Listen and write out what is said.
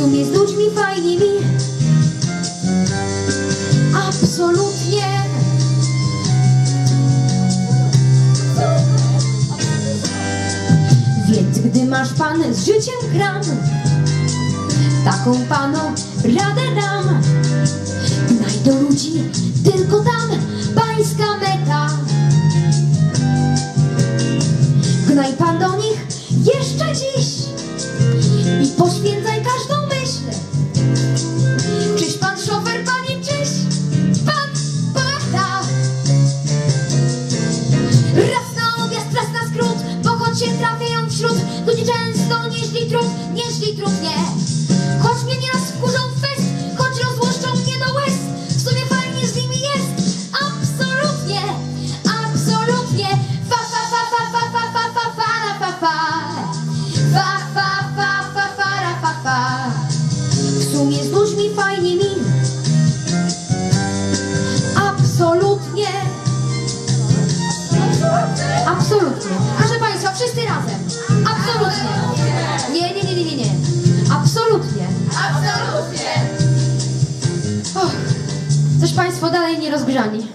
sumie z ludźmi fajnymi. Absolutnie. Więc gdy masz pan z życiem kram Taką panu radę dam. Gnaj do ludzi, tylko tam pańska meta. Gnaj pan do nich jeszcze dziś. Trud, nie. Choć mnie nieraz wkurzą w fest, choć rozłoszczą mnie do łez, w sumie fajnie z nimi jest, absolutnie, absolutnie. Fa, fa, fa, fa, fa, fa, fa, fa, fa, ra, fa, fa. Fa, fa, fa, fa, fa, ra, fa, fa. W sumie z ludźmi fajnie mi, absolutnie. Absolutnie. Proszę Państwa, wszyscy razem. Też Państwo dalej nie rozgrzani?